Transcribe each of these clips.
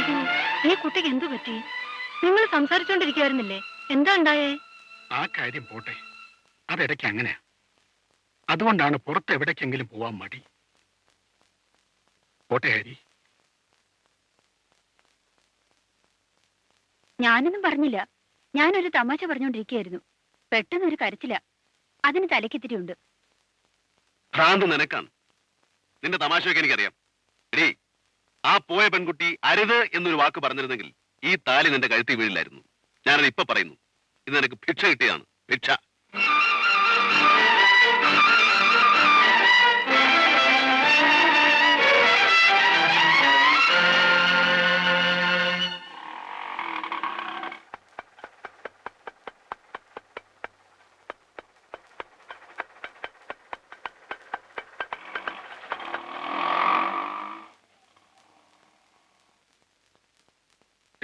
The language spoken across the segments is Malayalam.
അയ്യോ ഈ കുട്ടിക്ക് എന്തു പറ്റി? നിങ്ങൾ സംസാരിച്ചോണ്ടിരിക്കുവായിരുന്നില്ലേ? എന്താ ഉണ്ടായേ? ആ കാര്യം പോട്ടെ. അതിടയ്ക്ക് അങ്ങനെയാ. അതുകൊണ്ടാണ് പുറത്ത് എവിടേക്കെങ്കിലും പോവാൻ മടി. പോട്ടെ ഹരി. ഞാനൊന്നും പറഞ്ഞില്ല. ഞാനൊരു തമാശ പറഞ്ഞോണ്ടിരിക്കുകയായിരുന്നു. പെട്ടെന്ന് ഒരു കരച്ചില്ല അതിന് തലക്കിത്തിരി ഉണ്ട് ഭ്രാന്ത് നിനക്കാണ്. നിന്റെ തമാശയൊക്കെ എനിക്കറിയാം. ആ പോയ പെൺകുട്ടി അരുത് എന്നൊരു വാക്ക് പറഞ്ഞിരുന്നെങ്കിൽ ഈ താലി നിന്റെ കഴുത്തി വീഴില്ലായിരുന്നു. ഞാനത് ഇപ്പൊ പറയുന്നു. ഇത് നിനക്ക് ഭിക്ഷ കിട്ടിയതാണ്. ഭിക്ഷ.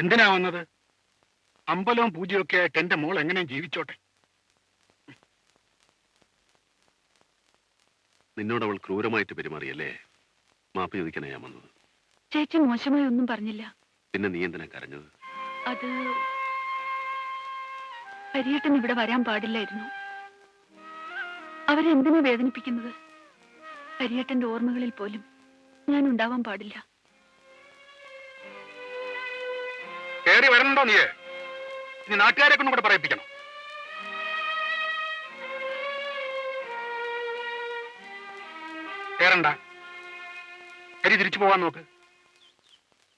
എന്തിനാ വന്നത്? അമ്പലവും പൂജയൊക്കെ ആയിട്ട് എന്റെ മോൾ എങ്ങനെയും ജീവിച്ചോട്ടെ? നിന്നോട് അവൾ ക്രൂരമായിട്ട് പെരുമാറിയല്ലേ? മാപ്പ് ചോദിക്കാനാ ഞാൻ വന്നത്. ചേച്ചി മോശമായി ഒന്നും പറഞ്ഞില്ല. പിന്നെ നീ എന്തിനാ കരഞ്ഞത്? അത് പരിയട്ടൻ ഇവിടെ വരാൻ പാടില്ലായിരുന്നു. അവരെന്തിനു വേദനിപ്പിക്കുന്നത്? പരിയട്ടന്റെ ഓർമ്മകളിൽ പോലും ഞാൻ ഉണ്ടാവാൻ പാടില്ല. കയറി വരണ്ടോ നീയെ? ഇനി നാട്ടുകാരെ കൊണ്ടും കൂടെ പറയിപ്പിക്കണം. കയറണ്ട കരി തിരിച്ചു പോവാൻ നോക്ക്.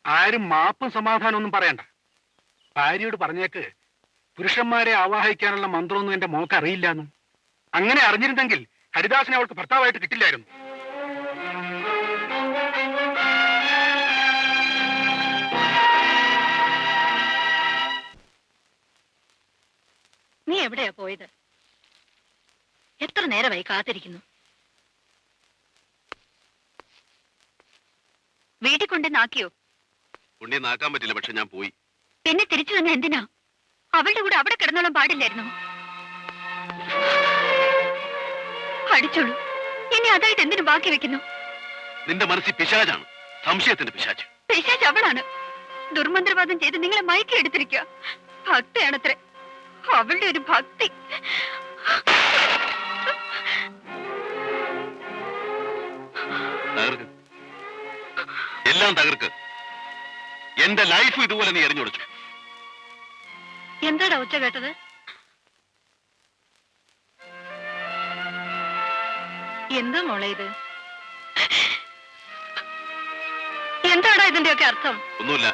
ആരും മാപ്പും സമാധാനം ഒന്നും പറയണ്ട. ഭാര്യയോട് പറഞ്ഞേക്ക് പുരുഷന്മാരെ ആവാഹിക്കാനുള്ള മന്ത്രമൊന്നും എന്റെ മോക്ക് അറിയില്ലാന്നും. അങ്ങനെ അറിഞ്ഞിരുന്നെങ്കിൽ ഹരിദാസിനെ അവൾക്ക് ഭർത്താവായിട്ട് കിട്ടില്ലായിരുന്നു. പോയത്? എത്ര നേരമായി കാത്തിരിക്കുന്നു? വീട്ടിൽ നാക്കിയോ ഉണ്ണിയെ നാക്കാൻ പറ്റില്ല പക്ഷെ ഞാൻ പോയി. പിന്നെ തിരിച്ചു വന്ന എന്തിനാ? അവളുടെ കൂടെ അവിടെ കിടന്നോളം പാടില്ലായിരുന്നു? അടിച്ചോളൂ ഇനി അതായിട്ട് എന്തിനു ബാക്കി വെക്കുന്നു? നിന്റെ മനസ്സിൽ പിശാചാണ്. സംശയത്തിന്റെ പിശാച്. പിശാച് അവളാണ്. ദുർമന്ത്രവാദം ചെയ്ത് നിങ്ങളെ മയക്കി എടുത്തിരിക്കുക ഭക്തിയാണത്രേ. അവളുടെ ഒരു ഭക്തി. തകർക്ക്. എല്ലാം തകർക്ക്. എന്റെ ലൈഫ് ഇതുപോലെ നീ എറിഞ്ഞൊടിച്ചു എന്താടാ ഉച്ച കേട്ടത്? എന്താ മോളെ ഇത്? എന്താടാ ഇതിന്റെയൊക്കെ അർത്ഥം? ഒന്നുമില്ല.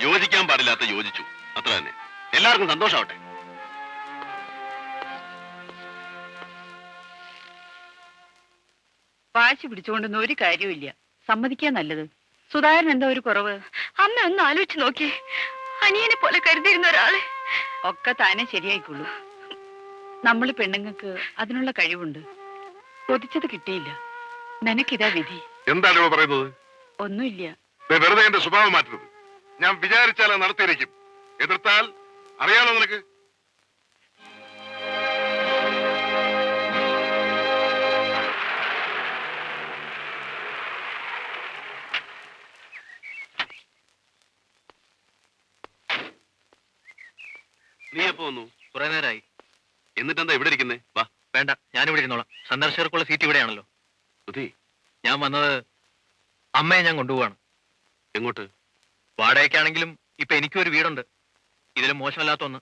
യോജിക്കാൻ പാടില്ലാത്ത യോജിച്ചു. അത്ര തന്നെ. എല്ലാവർക്കും സന്തോഷാവട്ടെ വാശി പിടിച്ചുകൊണ്ടൊന്നും ഒരു കാര്യമില്ല സമ്മതിക്കാൻ നല്ലത്. സുധാകരൻ എന്താ ഒരു കുറവ്? അമ്മ ഒന്ന് ആലോചിച്ച് നോക്കി. അനിയനെ പോലെ കരുതിയിരുന്ന ഒരാളെ. ഒക്കെ താനെ ശരിയായിക്കൊള്ളൂ. നമ്മൾ പെണ്ണുങ്ങൾക്ക് അതിനുള്ള കഴിവുണ്ട്. കൊതിച്ചത് കിട്ടിയില്ല. നിനക്കിതാ വിധി. എന്താണ് പറയുന്നത്? ഒന്നുമില്ല. വെറുതെ എന്റെ സ്വഭാവം മാറ്റരുത്. ഞാൻ വിചാരിച്ചാൽ നടത്തിയിരിക്കും. എതിർത്താൽ അറിയാലോ നിനക്ക്? എപ്പോ വന്നു കുറെ നേരമായി എന്നിട്ടെന്താ ഇവിടെ ഇരിക്കുന്നേ? വാ. വേണ്ട ഞാനിവിടെ ഇരുന്നോളാം. സന്ദർശകർക്കുള്ള സീറ്റ് ഇവിടെയാണല്ലോ. സുധി ഞാൻ വന്നത് അമ്മയെ ഞാൻ കൊണ്ടുപോവാണ്. എങ്ങോട്ട്? വാടകയ്ക്കാണെങ്കിലും ഇപ്പൊ എനിക്കും ഒരു വീടുണ്ട്. ഇതിലും മോശമല്ലാത്ത ഒന്ന്.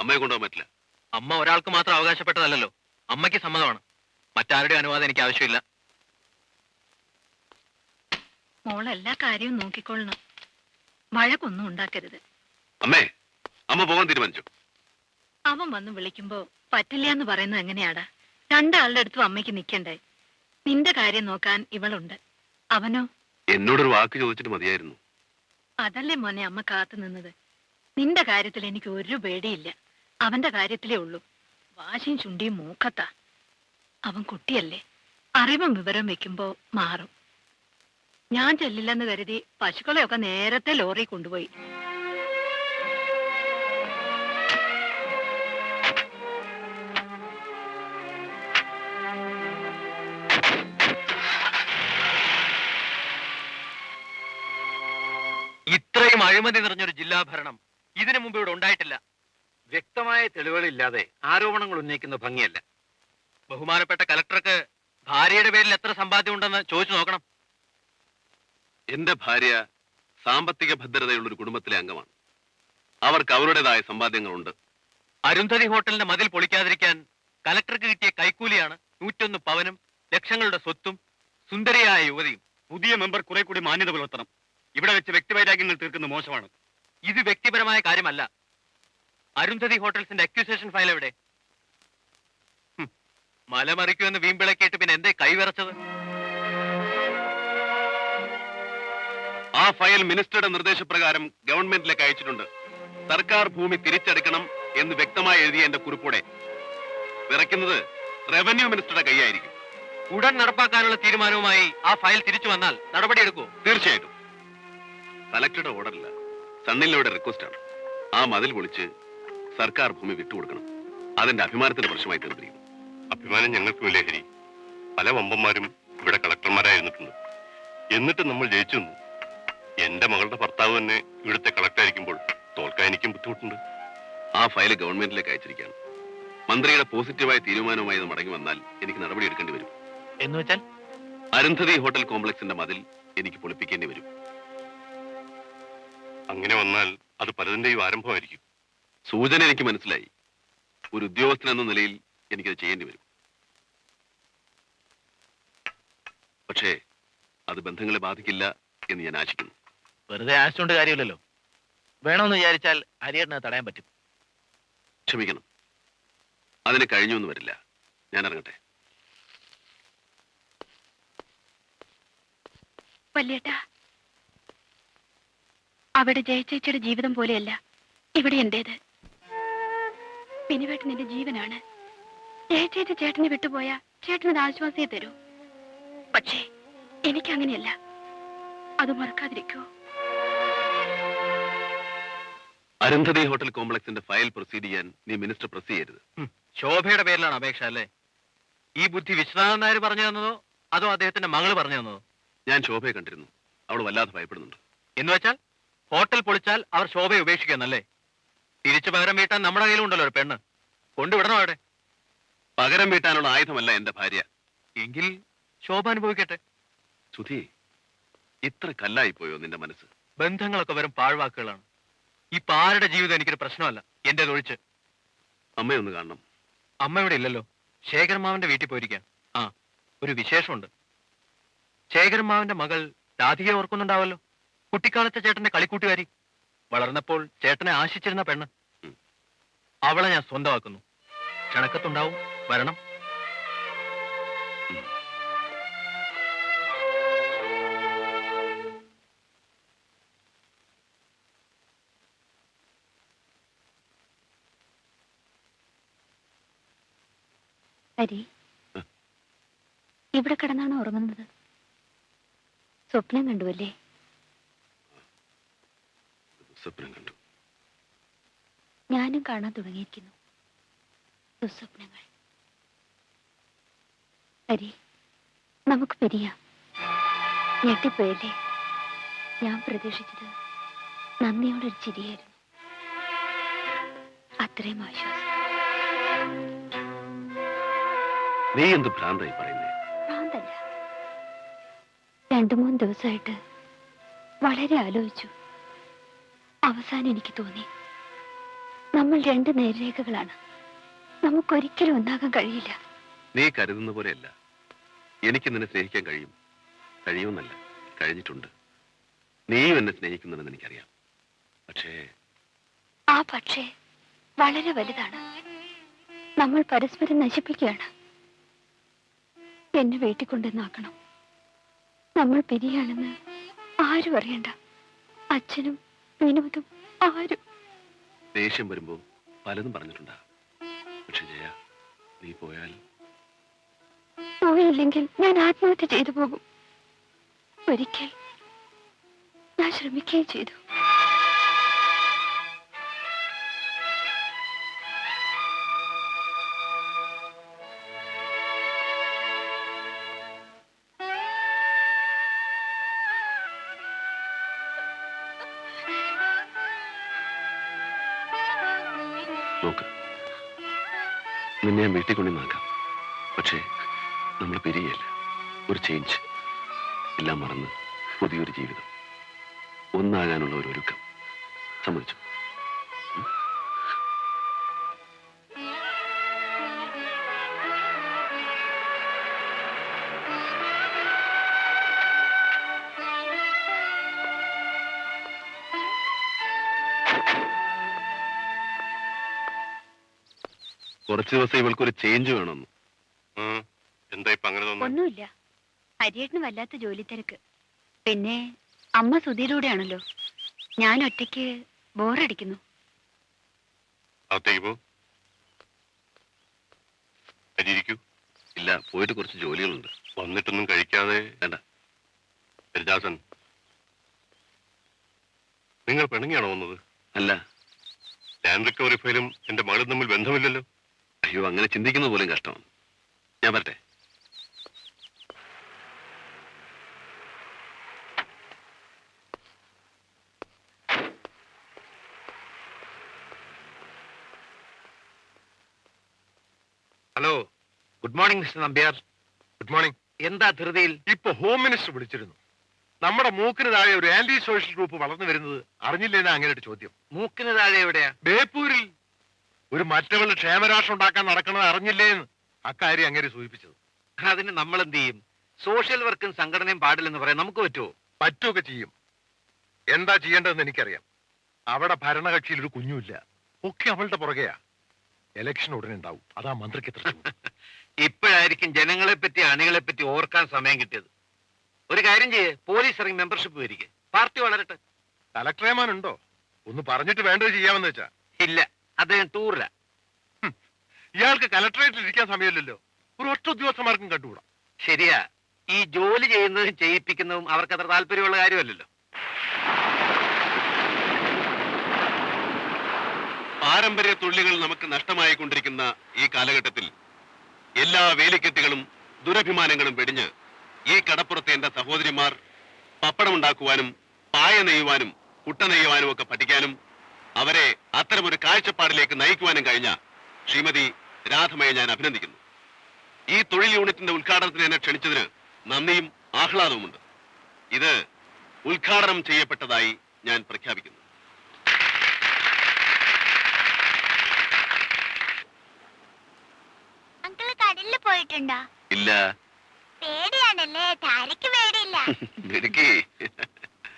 അമ്മയെ കൊണ്ടുപോകാൻ പറ്റില്ല. അമ്മ ഒരാൾക്ക് മാത്രം അവകാശപ്പെട്ടതല്ലോ അമ്മയ്ക്ക് സമ്മതമാണ്. മറ്റാരുടെ അനുവാദം എനിക്ക് ആവശ്യമില്ല. മോൾ എല്ലാ കാര്യവും നോക്കിക്കൊള്ളണം. വഴക്കൊന്നും ഉണ്ടാക്കരുത്. അമ്മേ അമ്മ പോകാൻ തീരുമാനിച്ചു. അവൻ വന്ന് വിളിക്കുമ്പോ പറ്റില്ല എന്ന് പറയുന്നത് എങ്ങനെയാടാ? രണ്ടാളുടെ അടുത്തും അമ്മയ്ക്ക് നിക്കണ്ടേ? നിന്റെ കാര്യം നോക്കാൻ ഇവളുണ്ട്. അവനോ? എന്നോടൊരു വാക്ക് ചോദിച്ചിട്ട് മതിയായിരുന്നു. അതല്ലേ മോനെ അമ്മ കാത്തു നിന്നത്? നിന്റെ കാര്യത്തിൽ എനിക്ക് ഒരു പേടിയില്ല. അവന്റെ കാര്യത്തിലേ ഉള്ളൂ. വാശിയും ചുണ്ടിയും മൂക്കത്ത. അവൻ കുട്ടിയല്ലേ. അറിവും വിവരം വെക്കുമ്പോ മാറും. ഞാൻ ചെല്ലില്ലെന്ന് കരുതി പശുക്കളെയൊക്കെ നേരത്തെ ലോറി കൊണ്ടുപോയി. അഴിമതി നിറഞ്ഞൊരു ജില്ലാ ഭരണം ഇതിനു മുമ്പ് ഇവിടെ ഉണ്ടായിട്ടില്ല. വ്യക്തമായ തെളിവുകളില്ലാതെ ആരോപണങ്ങൾ ഉന്നയിക്കുന്ന ഭംഗിയല്ല. ബഹുമാനപ്പെട്ട കലക്ടർക്ക് ഭാര്യയുടെ പേരിൽ എത്ര സമ്പാദ്യം ഉണ്ടെന്ന് ചോദിച്ചു നോക്കണം. എന്റെ ഭാര്യ സാമ്പത്തിക ഭദ്രതയുള്ള ഒരു കുടുംബത്തിലെ അംഗമാണ്. അവർക്ക് അവരുടേതായ സമ്പാദ്യങ്ങളുണ്ട്. അരുന്ധതി ഹോട്ടലിന്റെ മതിൽ പൊളിക്കാതിരിക്കാൻ കലക്ടർക്ക് കിട്ടിയ കൈക്കൂലിയാണ് നൂറ്റൊന്ന് പവനും ലക്ഷങ്ങളുടെ സ്വത്തും സുന്ദരിയായ യുവതിയും. പുതിയ മെമ്പർ കുറെ കൂടി മാന്യത പുലർത്തണം. ഇവിടെ വെച്ച് വ്യക്തിവൈരാഗ്യങ്ങൾ തീർക്കുന്നത് മോശമാണ്. ഇത് വ്യക്തിപരമായ കാര്യമല്ല. അരുന്ധതി ഹോട്ടൽസിന്റെ അക്യൂസേഷൻ ഫയൽ എവിടെ? മലമറിക്കുമെന്ന് വീമ്പിളക്കിയിട്ട് പിന്നെ എന്തേ കൈവിറച്ചത് ആ ഫയൽ മിനിസ്റ്ററുടെ നിർദ്ദേശപ്രകാരം ഗവൺമെന്റിലേക്ക് അയച്ചിട്ടുണ്ട്. സർക്കാർ ഭൂമി തിരിച്ചെടുക്കണം എന്ന് വ്യക്തമായി എഴുതിയ എന്റെ കുറിപ്പൂടെ. വിറയ്ക്കുന്നത് റവന്യൂ മിനിസ്റ്ററുടെ കൈയായിരിക്കും. ഉടൻ നടപ്പാക്കാനുള്ള തീരുമാനവുമായി ആ ഫയൽ തിരിച്ചു വന്നാൽ നടപടിയെടുക്കൂ തീർച്ചയായിട്ടും. കലക്ടറുടെ ഓർഡറില്ല. സണ്ണിലൂടെ റിക്വസ്റ്റ് ആണ്. ആ മതിൽ പൊളിച്ച് സർക്കാർ ഭൂമി വിട്ടുകൊടുക്കണം. അതെന്റെ അഭിമാനത്തിന്റെ പ്രശ്നമായി തീർന്നിരിക്കും അഭിമാനം ഞങ്ങൾക്കും ലഹരി പല വമ്പന്മാരും ഇവിടെ കളക്ടർമാരായിരുന്നിട്ടുണ്ട്. എന്നിട്ട് നമ്മൾ ജയിച്ചു എന്റെ മകളുടെ ഭർത്താവ് തന്നെ ഇവിടുത്തെ കളക്ടറായിരിക്കുമ്പോൾ തോൽക്കാൻ എനിക്കും ബുദ്ധിമുട്ടുണ്ട്. ആ ഫയൽ ഗവൺമെന്റിലേക്ക് അയച്ചിരിക്കുകയാണ്. മന്ത്രിയുടെ പോസിറ്റീവായ തീരുമാനവുമായി ഇത് മടങ്ങി വന്നാൽ എനിക്ക് നടപടി എടുക്കേണ്ടി വരും. എന്ന് വെച്ചാൽ? അരുന്ധതി ഹോട്ടൽ കോംപ്ലക്സിന്റെ മതിൽ എനിക്ക് പൊളിപ്പിക്കേണ്ടി വരും. അങ്ങനെ വന്നാൽ അത് പലതിന്റെയും ആരംഭമായിരിക്കും. സൂചന എനിക്ക് മനസ്സിലായി. ഒരു ഉദ്യോഗസ്ഥൻ എന്ന നിലയിൽ എനിക്കത് ചെയ്യേണ്ടി വരും. പക്ഷേ അത് ബന്ധങ്ങളെ ബാധിക്കില്ല എന്ന് ഞാൻ ആശിക്കുന്നു. വെറുതെ ആശിച്ചുകൊണ്ട് കാര്യമില്ലല്ലോ. വേണമെന്ന് വിചാരിച്ചാൽ ഹരിയേട്ടനെ തടയാൻ പറ്റും. ക്ഷമിക്കണം. അതിന് കഴിഞ്ഞൊന്നും വരില്ല. ഞാൻ ഇറങ്ങട്ടെ. വല്യേട്ടാ അവിടെ ജയചേച്ചിയുടെ ജീവിതം പോലെയല്ല. ഇവിടെ എന്റേത്. പിനിവേട്ടൻ എന്റെ ജീവനാണ്. ജയചേച്ചി ചേട്ടനെ വിട്ടുപോയ ചേട്ടനത് ആശ്വാസിയെ തരൂ. പക്ഷേ എനിക്കങ്ങനെയല്ല. അത് മറക്കാതിരിക്കോ. അരുന്ധതി ഹോട്ടൽ കോംപ്ലക്സിന്റെ ഫയൽ പ്രൊസീഡ് ചെയ്യാൻ നീ മിനിസ്റ്റർ പ്രസ് ചെയ്യരുത്. ശോഭയുടെ പേരിലാണ് അപേക്ഷ അല്ലേ? ഈ ബുദ്ധി വിശ്വനാഥൻ നായർ പറഞ്ഞു തന്നതോ? അതോ അദ്ദേഹത്തിന്റെ മകൾ പറഞ്ഞു തന്നതോ? ഞാൻ ശോഭയെ കണ്ടിരുന്നു. അവൾ വല്ലാതെ ഭയപ്പെടുന്നുണ്ട്. എന്ന് വെച്ചാൽ? ഹോട്ടൽ പൊളിച്ചാൽ അവർ ശോഭയെ ഉപേക്ഷിക്കുന്നല്ലേ തിരിച്ചു പകരം വീട്ടാൻ നമ്മുടെ കയ്യിലുണ്ടല്ലോ ഒരു പെണ്ണ്. കൊണ്ടുവിടണോ അവിടെ? പകരം വീട്ടാനുള്ള ആയുധമല്ല എന്റെ ഭാര്യ. എങ്കിൽ ശോഭ അനുഭവിക്കട്ടെ. സുധി ഇത്ര കല്ലായി പോയോ നിന്റെ മനസ്സ്? ബന്ധങ്ങളൊക്കെ വരും പാഴ്വാക്കുകളാണ്. ഈ പാരുടെ ജീവിതം എനിക്കൊരു പ്രശ്നമല്ല. എന്റെ തൊഴിച്ച് അമ്മയൊന്ന് കാണണം. അമ്മ ഇവിടെ ഇല്ലല്ലോ. ശേഖരമാവന്റെ വീട്ടിൽ പോയിരിക്കാം ആ ഒരു വിശേഷമുണ്ട്. ശേഖരമാവന്റെ മകൾ രാധികയെ ഓർക്കുന്നുണ്ടാവല്ലോ. കുട്ടിക്കാലത്തെ ചേട്ടന്റെ കളിക്കൂട്ടുകാരി. വളർന്നപ്പോൾ ചേട്ടനെ ആശിച്ചിരുന്ന പെണ്ണ്. അവളെ ഞാൻ സ്വന്തമാക്കുന്നു. ക്ഷണക്കത്തുണ്ടാവും. വരണം. ഹരി ഇവിടെ കിടന്നാണ് ഉറങ്ങുന്നത്? സ്വപ്നം കണ്ടുവല്ലേ? സ്വപ്നം കണ്ടു. ഞാനും കാണാൻ തുടങ്ങിയിരിക്കുന്നു. ദുസ്വപ്നങ്ങൾ. ഹരി നമുക്ക് പിരിയാം. ഞെട്ടിപ്പോയല്ലേ? ഞാൻ പ്രതീക്ഷിച്ചത് നന്ദിയോടൊരു ചിരിയായിരുന്നു. അത്രയും ആശ്വാസം. നീ എന്ത് ഭ്രാന്തായി പറയുന്നേ? ഭ്രാന്തല്ല. രണ്ടു മൂന്ന് ദിവസമായിട്ട് വളരെ ആലോചിച്ചു. അവസാനം എനിക്ക് തോന്നി. നമ്മൾ രണ്ട് നേർരേഖകളാണ്. നമുക്കൊരിക്കലും ഒന്നാകാൻ കഴിയില്ല. നീ കരുതുന്ന പോലെയല്ല. എനിക്ക് നിന്നെ സ്നേഹിക്കാൻ കഴിയും. കഴിയുമെന്നല്ല. കഴിഞ്ഞിട്ടുണ്ട്. നീയും എന്നെ സ്നേഹിക്കുന്നുണ്ടെന്ന് എനിക്കറിയാം. പക്ഷേ ആ പക്ഷേ വളരെ വലുതാണ്. നമ്മൾ പരസ്പരം നശിപ്പിക്കുകയാണ്. എന്നെ വീട്ടിൽ കൊണ്ടുവന്നാക്കണം. നമ്മൾ പിരിയാണെന്ന് ആരും അറിയണ്ട. അച്ഛനും വിനോദും ആരും. ദേഷ്യം വരുമ്പോ പലതും പറഞ്ഞിട്ടുണ്ടാ. പക്ഷെ ജയ നീ പോയാൽ? പോയില്ലെങ്കിൽ ഞാൻ ആത്മഹത്യ ചെയ്തു പോകും. ഒരിക്കൽ ഞാൻ ശ്രമിക്കുകയും ചെയ്തു. നോക്ക്. നിന്നെ ഞാൻ വീട്ടിൽ കൊണ്ടു നോക്കാം പക്ഷേ നമ്മൾ പിരിയല്ല. ഒരു ചേഞ്ച് എല്ലാം മറന്ന് പുതിയൊരു ജീവിതം. ഒന്നാകാനുള്ള ഒരു ഒരുക്കം. സമ്മതിച്ചു? കുറച്ച് ദിവസം ഇവൾക്കൊരു ചേഞ്ച് വേണമെന്ന്. എന്താ ഇപ്പൊ അങ്ങനെ ഒന്നുമില്ല. ഹരിയേട്ടന് വല്ലാത്ത ജോലി തിരക്ക്. പിന്നെ അമ്മ സുധീരൂടെയാണല്ലോ. ഞാൻ ഒറ്റയ്ക്ക് ബോറടിക്കുന്നു. അകത്തേക്ക് പോ. അരിയിരിക്കൂ ഇല്ല പോയിട്ട് കുറച്ച് ജോലികളുണ്ട്. വന്നിട്ടൊന്നും കഴിക്കാതെ വേണ്ട. ഹരിദാസൻ നിങ്ങൾ പിണങ്ങിയാണോ വന്നത്? അല്ല. ലാൻഡ് റിക്കവറി ഫയലും എന്റെ മകളും തമ്മിൽ ബന്ധമില്ലല്ലോ. അയ്യോ അങ്ങനെ ചിന്തിക്കുന്നത് പോലും കഷ്ടമാണ് ഞാൻ പറട്ടെ hello good morning mister Nambiar good morning എന്താ ധൃതിയിൽ? ഇപ്പൊ ഹോം മിനിസ്റ്റർ വിളിച്ചിരുന്നു. നമ്മുടെ മൂക്കിന് താഴെ ഒരു ആന്റി സോഷ്യൽ ഗ്രൂപ്പ് വളർന്നു വരുന്നത് അറിഞ്ഞില്ലേന്ന് അങ്ങനെ ഒരു ചോദ്യം. മൂക്കിന് താഴെ എവിടെയാ? ബേപ്പൂരിൽ ഒരു മറ്റവളുടെ ക്ഷേമരാഷ്ട്രം ഉണ്ടാക്കാൻ നടക്കണത് അറിഞ്ഞില്ലേന്ന് അക്കാര്യം അങ്ങനെ സൂചിപ്പിച്ചത്. അതിന് നമ്മൾ എന്ത് ചെയ്യും സോഷ്യൽ വർക്കും സംഘടനയും പാടില്ലെന്ന് പറയാൻ നമുക്ക് പറ്റുമോ പറ്റുമൊക്കെ ചെയ്യും. എന്താ ചെയ്യേണ്ടതെന്ന് എനിക്കറിയാം. അവിടെ ഭരണകക്ഷിയിൽ ഒരു കുഞ്ഞുമില്ല. ഒക്കെ അവളുടെ പുറകെയാ. ഇലക്ഷൻ ഉടനെ ഉണ്ടാവും. അതാ മന്ത്രിക്ക് ഇപ്പോഴായിരിക്കും ജനങ്ങളെ പറ്റി അണികളെ പറ്റി ഓർക്കാൻ സമയം കിട്ടിയത്. ഒരു കാര്യം ചെയ്യേ. പോലീസ് ഇറങ്ങി മെമ്പർഷിപ്പ് വരിക. പാർട്ടി വളരട്ടെ. കലക്ടറേമാനുണ്ടോ? ഒന്ന് പറഞ്ഞിട്ട് വേണ്ടത് ചെയ്യാമെന്ന് വെച്ചാ. ഇല്ല. അദ്ദേഹം ടൂറില ഇയാൾക്ക് കലക്ടറേറ്റിൽ ഇരിക്കാൻ സമയമില്ലല്ലോ. ഒരു ഒറ്റ ഉദ്യോഗസ്ഥന്മാർക്കും കണ്ടുകൂടാ. ശരിയാ. ഈ ജോലി ചെയ്യുന്നതും ചെയ്യിപ്പിക്കുന്നതും അവർക്ക് അത്ര താല്പര്യമുള്ള കാര്യമല്ലല്ലോ. പാരമ്പര്യ തൊഴിലുകൾ നമുക്ക് നഷ്ടമായിക്കൊണ്ടിരിക്കുന്ന ഈ കാലഘട്ടത്തിൽ എല്ലാ വേലിക്കെട്ടുകളും ദുരഭിമാനങ്ങളും വെടിഞ്ഞ് ഈ കടപ്പുറത്തെ എന്റെ സഹോദരിമാർ പപ്പടമുണ്ടാക്കുവാനും പായ നെയ്യുവാനും കുട്ട നെയ്യുവാനും ഒക്കെ പഠിക്കാനും അവരെ അത്തരമൊരു കാഴ്ചപ്പാടിലേക്ക് നയിക്കുവാനും കഴിഞ്ഞ ശ്രീമതി രാധമയെ ഞാൻ അഭിനന്ദിക്കുന്നു. ഈ തൊഴിൽ യൂണിറ്റിന്റെ ഉദ്ഘാടനത്തിന് എന്നെ ക്ഷണിച്ചതിന് നന്ദിയും ആഹ്ലാദവുമുണ്ട്. ഇത് ഉദ്ഘാടനം ചെയ്യപ്പെട്ടതായി ഞാൻ പ്രഖ്യാപിക്കുന്നു. പോയിട്ടുണ്ടോ? ഇല്ല. പേടിയാണല്ലേ താരക്ക് പേടിയില്ല. മിടുക്കി.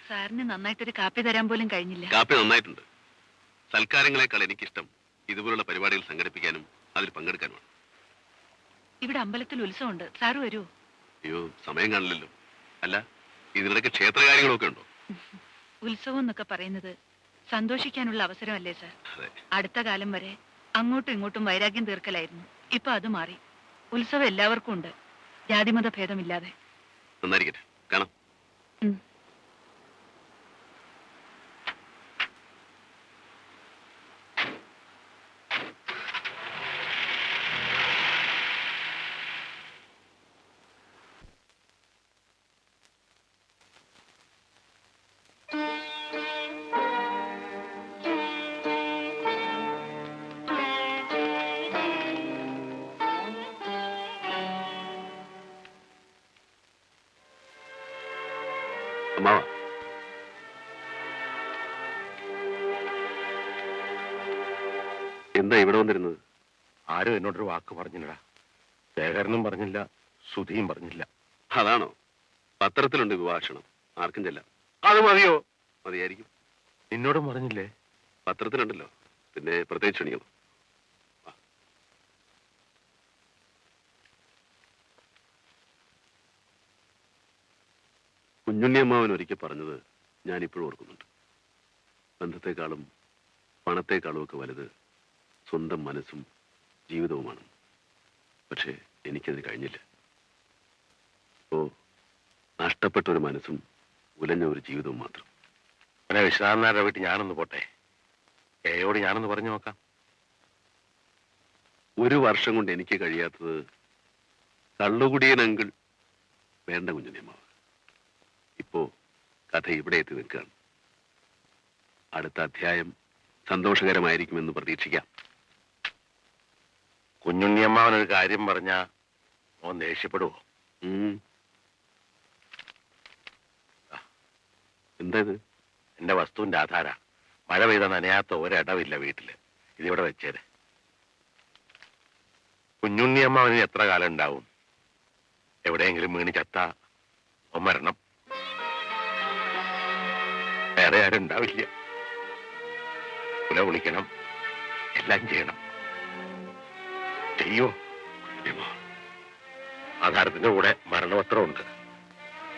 സാറിന് നന്നായിട്ടൊരു കാപ്പി തരാൻ പോലും കഴിഞ്ഞില്ല. കാപ്പി നന്നായിട്ടുണ്ട്. സൽക്കാരങ്ങളെക്കാൾ എനിക്കിഷ്ടം ഇതുപോലുള്ള പരിപാടികൾ സംഘടിപ്പിക്കാനും അതിൽ പങ്കെടുക്കാനുമാണ്. ഇവിടെ അമ്പലത്തിൽ ഉത്സവമുണ്ട്. സാറ് വരൂ. അയ്യോ സമയം കാണില്ലല്ലോ. അല്ല ഇതിനിടയ്ക്ക് ക്ഷേത്രകാര്യങ്ങളൊക്കെ ഉണ്ടോ? ഉത്സവം എന്നൊക്കെ പറയുന്നത് സന്തോഷിക്കാനുള്ള അവസരമല്ലേ സാർ? അടുത്ത കാലം വരെ അങ്ങോട്ടും ഇങ്ങോട്ടും വൈരാഗ്യം തീർക്കലായിരുന്നു. ഇപ്പൊ അത് മാറി. ഉത്സവം എല്ലാവർക്കും ഉണ്ട്. ജാതിമത ഭേദമില്ലാതെ. നന്നായിരിക്കട്ടെ. കാണാം. എന്താ ഇവിടെ വന്നിരുന്നത്? ആരും എന്നോടൊരു വാക്ക് പറഞ്ഞില്ലടാ. ശേഖരനും പറഞ്ഞില്ല സുധിയും പറഞ്ഞില്ല. അതാണോ? പത്രത്തിലുണ്ട് വിഭാഷണം. ആർക്കും ചെല്ലാം. അത് മതിയോ? മതിയായിരിക്കും. നിന്നോടും പറഞ്ഞില്ലേ? പത്രത്തിലുണ്ടല്ലോ. പിന്നെ പ്രത്യേകിച്ച് വാ. കുഞ്ഞുണ്ണിയമ്മാവൻ ഒരിക്കൽ പറഞ്ഞത് ഞാനിപ്പോഴും ഓർക്കുന്നുണ്ട്. ബന്ധത്തെക്കാളും പണത്തെക്കാളും ഒക്കെ വലുത് സ്വന്തം മനസ്സും ജീവിതവുമാണ്. പക്ഷേ എനിക്കതിന് കഴിഞ്ഞില്ല. ഓ നഷ്ടപ്പെട്ട ഒരു മനസ്സും ഉലഞ്ഞ ഒരു ജീവിതവും മാത്രം. പിന്നെ വിശ്വനാഥനാരുടെ വീട്ടിൽ ഞാനൊന്ന് പോട്ടെ? എയോട് ഞാനൊന്ന് പറഞ്ഞു നോക്കാം. ഒരു വർഷം കൊണ്ട് എനിക്ക് കഴിയാത്തത് കള്ളുകുടിയനെങ്കിൽ വേണ്ട കുഞ്ഞുനിയമാവ് ഇപ്പോ കഥ ഇവിടെ എത്തി നിൽക്കുകയാണ്. അടുത്ത അധ്യായം സന്തോഷകരമായിരിക്കുമെന്ന് പ്രതീക്ഷിക്കാം. കുഞ്ഞുണ്ണിയമ്മാവനൊരു കാര്യം പറഞ്ഞ ഓൻ ദേഷ്യപ്പെടുവോ? എന്തത് എന്റെ വസ്തുവിന്റെ ആധാര. മഴ പെയ്ത നനയാത്ത ഒരിടവില്ല വീട്ടിൽ. ഇതിവിടെ വെച്ചേര്. കുഞ്ഞുണ്ണിയമ്മാവന് എത്ര കാലം ഉണ്ടാവും? എവിടെയെങ്കിലും വീണ് ചത്ത ഓൻ മരണം. വേറെ ആരും ഉണ്ടാവില്ല. കുല വിളിക്കണം എല്ലാം ചെയ്യണം. ചെയ്യോ ആധാരത്തിന്റെ കൂടെ മരണപത്രമുണ്ട്.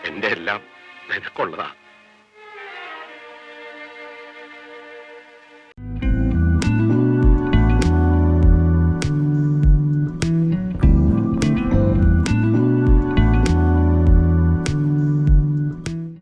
എന്റെ എല്ലാം നിനക്കുള്ളതാ.